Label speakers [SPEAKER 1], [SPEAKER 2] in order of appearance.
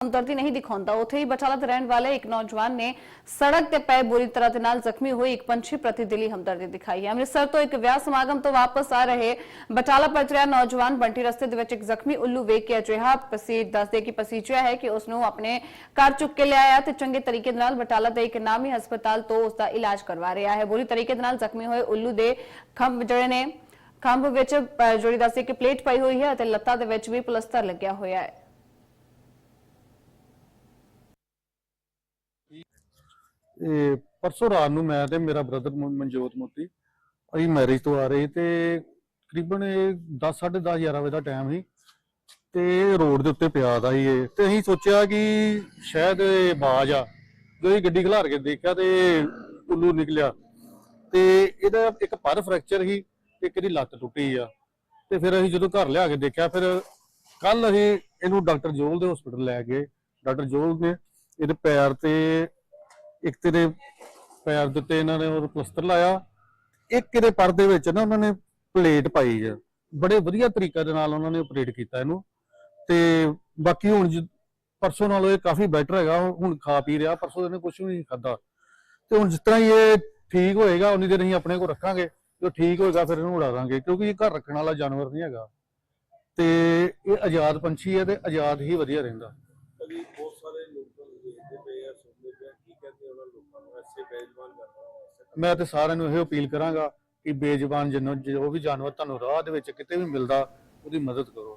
[SPEAKER 1] ਹਮਦਰਦੀ ਨਹੀਂ ਦਿਖਾਉਂਦਾ। ਉੱਥੇ ਹੀ ਬਟਾਲਾ ਦੇ ਰਹਿਣ ਵਾਲੇ ਇੱਕ ਨੌਜਵਾਨ ਨੇ ਸੜਕ ਤੇ ਪਏ ਬੁਰੀ ਤਰ੍ਹਾਂ ਦੇ ਨਾਲ ਜ਼ਖਮੀ ਹੋਏ ਇੱਕ ਪੰਛੀ ਪ੍ਰਤੀ ਦਿਲੀ ਹਮਦਰਦੀ ਦਿਖਾਈ ਹੈ। ਅੰਮ੍ਰਿਤਸਰ ਤੋਂ ਇੱਕ ਵਿਆਹ ਸਮਾਗਮ ਤੋਂ ਵਾਪਸ ਆ ਰਹੇ ਬਟਾਲਾ ਪਹੁੰਚ ਨੌਜਵਾਨ ਬੰਟੀ ਰਸਤੇ ਦੇ ਵਿੱਚ ਇੱਕ ਜ਼ਖਮੀ ਉੱਲੂ ਵੇਖ ਕੇ ਅਜਿਹਾ ਪਸੀਜ ਦੱਸਦੇ ਕਿ ਪਸੀਜਿਆ ਹੈ ਕਿ ਉਸ ਨੂੰ ਆਪਣੇ ਘਰ ਚੁੱਕ ਕੇ ਲਿਆਇਆ ਤੇ ਚੰਗੇ ਤਰੀਕੇ ਨਾਲ ਬਟਾਲਾ ਦੇ ਇੱਕ ਨਾਮੀ ਹਸਪਤਾਲ ਤੋਂ ਉਸ ਦਾ ਇਲਾਜ ਕਰਵਾ ਰਿਹਾ ਹੈ। ਬੁਰੀ ਤਰੀਕੇ ਦੇ ਨਾਲ ਜ਼ਖਮੀ ਹੋਏ ਉੱਲੂ ਦੇ ਖੰਭ ਜਿਹੜੇ ਨੇ ਖੰਭ ਵਿੱਚ ਅਹ, ਜਿਹੜੀ ਦੱਸਦੇ ਕਿ ਪਲੇਟ ਪਈ ਹੋਈ ਹੈ ਅਤੇ ਲੱਤਾਂ ਦੇ ਵਿੱਚ ਵੀ ਪਲਸਤਰ ਲੱਗਿਆ ਹੋਇਆ ਹੈ।
[SPEAKER 2] ਇਹ ਪਰਸੋਂ ਰਾਤ ਨੂੰ ਮੈਂ ਤੇ ਮੇਰਾ ਬ੍ਰਦਰ ਮਨਜੋਤ ਮੋਤੀ, ਅਸੀਂ ਮੈਰਿਜ ਤੋਂ ਆ ਰਹੇ ਤੇ ਤਕਰੀਬਨ ਇਹ 10 10:30 11 ਵਜੇ ਦਾ ਟਾਈਮ ਸੀ ਤੇ ਰੋਡ ਦੇ ਉੱਤੇ ਪਿਆ ਦਾ ਸੀ ਇਹ, ਤੇ ਅਸੀਂ ਸੋਚਿਆ ਕਿ ਸ਼ਾਇਦ ਇਹ ਬਾਜ ਆ। ਜਦੋਂ ਇਹ ਗੱਡੀ ਖਿਲਾਰ ਕੇ ਦੇਖਿਆ ਤੇ ਉੱਲੂ ਨਿਕਲਿਆ ਤੇ ਇਹਦਾ ਇੱਕ ਪਰ ਫ੍ਰੈਕਚਰ ਸੀ ਤੇ ਇੱਕ ਦੀ ਲੱਤ ਟੁੱਟੀ ਆ। ਤੇ ਫਿਰ ਅਸੀਂ ਜਦੋਂ ਘਰ ਲਿਆ ਕੇ ਦੇਖਿਆ, ਫਿਰ ਕੱਲ ਅਸੀਂ ਇਹਨੂੰ ਡਾਕਟਰ ਜੋਲ ਦੇ ਹਸਪੀਟਲ ਲੈ ਗਏ। ਡਾਕਟਰ ਜੋਲ ਨੇ ਇਹਦੇ ਪੈਰ ਤੇ ਇੱਕ ਤੇਰੇ ਪੈਰ ਦੇ ਉੱਤੇ ਇਹਨਾਂ ਨੇ ਉਹ ਪਲਸਤਰ ਲਾਇਆ, ਇੱਕ ਇਹਦੇ ਪਰ ਵਿੱਚ ਨਾ ਉਹਨਾਂ ਨੇ ਪਲੇਟ ਪਾਈ ਆ। ਬੜੇ ਵਧੀਆ ਤਰੀਕੇ ਦੇ ਨਾਲ ਉਹਨਾਂ ਨੇ ਆਪਰੇਟ ਕੀਤਾ ਇਹਨੂੰ। ਤੇ ਬਾਕੀ ਹੁਣ ਪਰਸੋਂ ਨਾਲੋਂ ਇਹ ਕਾਫੀ ਬੈਟਰ ਹੈਗਾ, ਹੁਣ ਖਾ ਪੀ ਰਿਹਾ, ਪਰਸੋਂ ਇਹਨੇ ਕੁਝ ਵੀ ਨਹੀਂ ਖਾਦਾ ਤੇ ਹੁਣ ਜਿਸ ਤਰ੍ਹਾਂ ਹੀ ਇਹ ਠੀਕ ਹੋਏਗਾ, ਉਨੀ ਦੇਰ ਅਸੀਂ ਆਪਣੇ ਕੋਲ ਰੱਖਾਂਗੇ, ਜੋ ਠੀਕ ਹੋਏਗਾ ਫਿਰ ਇਹਨੂੰ ਉਡਾ ਦਾਂਗੇ ਕਿਉਂਕਿ ਇਹ ਘਰ ਰੱਖਣ ਵਾਲਾ ਜਾਨਵਰ ਨਹੀਂ ਹੈਗਾ। ਤੇ ਇਹ ਆਜ਼ਾਦ ਪੰਛੀ ਹੈ ਤੇ ਆਜ਼ਾਦ ਹੀ ਵਧੀਆ ਰਹਿੰਦਾ। ਮੈਂ ਤੇ ਸਾਰਿਆਂ ਨੂੰ ਇਹ ਅਪੀਲ ਕਰਾਂਗਾ ਕਿ ਬੇਜ਼ੁਬਾਨ ਜਿੰਨੋਂ ਜੋ ਵੀ ਜਾਨਵਰ ਤੁਹਾਨੂੰ ਰਾਹ ਦੇ ਵਿੱਚ ਕਿਤੇ ਵੀ ਮਿਲਦਾ, ਉਹਦੀ ਮਦਦ ਕਰੋ।